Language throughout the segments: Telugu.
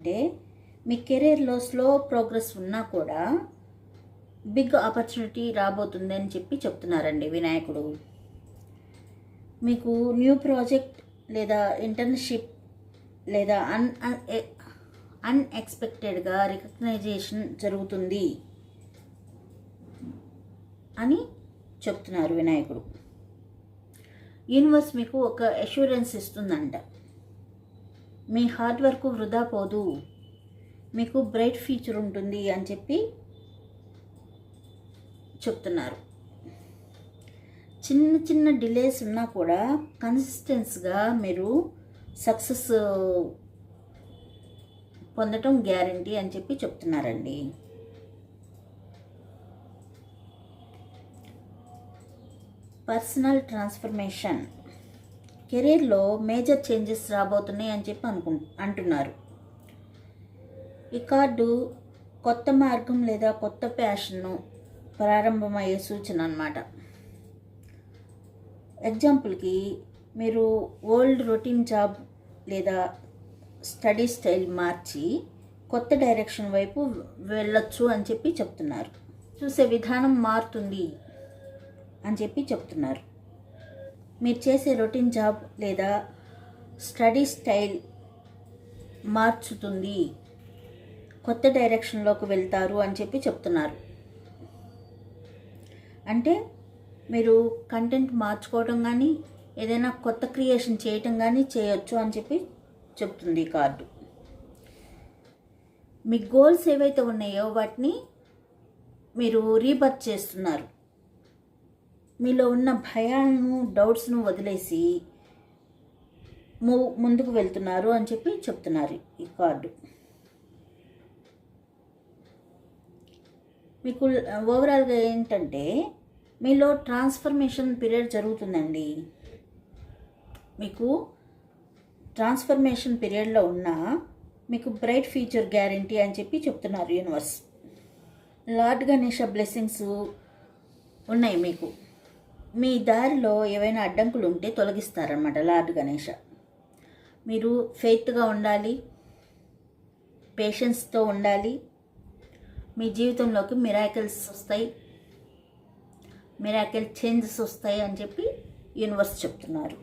అంటే మీ కెరీర్లో స్లో ప్రోగ్రెస్ ఉన్నా కూడా బిగ్ ఆపర్చునిటీ రాబోతుంది అని చెప్పి చెప్తున్నారండి వినాయకుడు. మీకు న్యూ ప్రాజెక్ట్ లేదా ఇంటర్న్షిప్ లేదా అన్ అన్ఎక్స్పెక్టెడ్గా రికగ్నైజేషన్ జరుగుతుంది అని చెప్తున్నారు వినాయకుడు. యూనివర్స్ మీకు ఒక అష్యూరెన్స్ ఇస్తుందంట. మీ హార్డ్ వర్క్ వృధా పోదు. మీకు బ్రైట్ ఫ్యూచర్ ఉంటుంది అని చెప్పి చెప్తున్నారు. చిన్న చిన్న డిలేస్ ఉన్నా కూడా కన్సిస్టెన్స్గా మీరు సక్సెస్ పొందటం గ్యారంటీ అని చెప్పి చెప్తున్నారండి. పర్సనల్ ట్రాన్స్ఫర్మేషన్ కెరీర్లో మేజర్ చేంజెస్ రాబోతున్నాయి అని చెప్పి అనుకు అంటున్నారు. ఈ కార్డు కొత్త మార్గం లేదా కొత్త ప్యాషన్ను ప్రారంభమయ్యే సూచన అనమాట ఎగ్జాంపుల్కి మీరు ఓల్డ్ రొటీన్ జాబ్ లేదా స్టడీ స్టైల్ మార్చి కొత్త డైరెక్షన్ వైపు వెళ్ళొచ్చు అని చెప్పి చెప్తున్నారు. చూసే విధానం మారుతుంది అని చెప్పి చెప్తున్నారు. మీరు చేసే రొటీన్ జాబ్ లేదా స్టడీ స్టైల్ మార్చుతుంది. కొత్త డైరెక్షన్లోకి వెళ్తారు అని చెప్పి చెప్తున్నారు. అంటే మీరు కంటెంట్ మార్చుకోవడం కానీ ఏదైనా కొత్త క్రియేషన్ చేయటం కానీ చేయొచ్చు అని చెప్పి చెప్తుంది కార్డు. మీ గోల్స్ ఏవైతే ఉన్నాయో వాటిని మీరు రీబర్త్ చేస్తున్నారు. మీలో ఉన్న భయాలను డౌట్స్ను వదిలేసి ము ముందుకు వెళ్తున్నారు అని చెప్పి చెప్తున్నారు ఈ కార్డు. మీకు ఓవరాల్గా ఏంటంటే మీలో ట్రాన్స్ఫర్మేషన్ పీరియడ్ జరుగుతుందండి. మీకు ట్రాన్స్ఫర్మేషన్ పీరియడ్లో ఉన్న మీకు బ్రైట్ ఫ్యూచర్ గ్యారంటీ అని చెప్పి చెప్తున్నారు యూనివర్స్ లార్డ్ గణేష బ్లెస్సింగ్స్ ఉన్నాయి మీకు. మీ దారిలో ఏవైనా అడ్డంకులు ఉంటే తొలగిస్తారనమాట లార్డ్ గణేష. మీరు ఫెయిత్గా ఉండాలి పేషెన్స్తో ఉండాలి. మీ జీవితంలోకి మిరాకిల్స్ వస్తాయి మిరాకిల్ చేంజెస్ వస్తాయి అని చెప్పి యూనివర్స్ చెప్తున్నారు.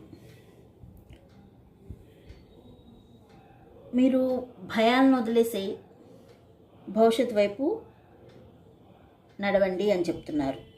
మీరు భయాలను వదిలేసి భవిష్యత్ వైపు నడవండి అని చెప్తున్నారు.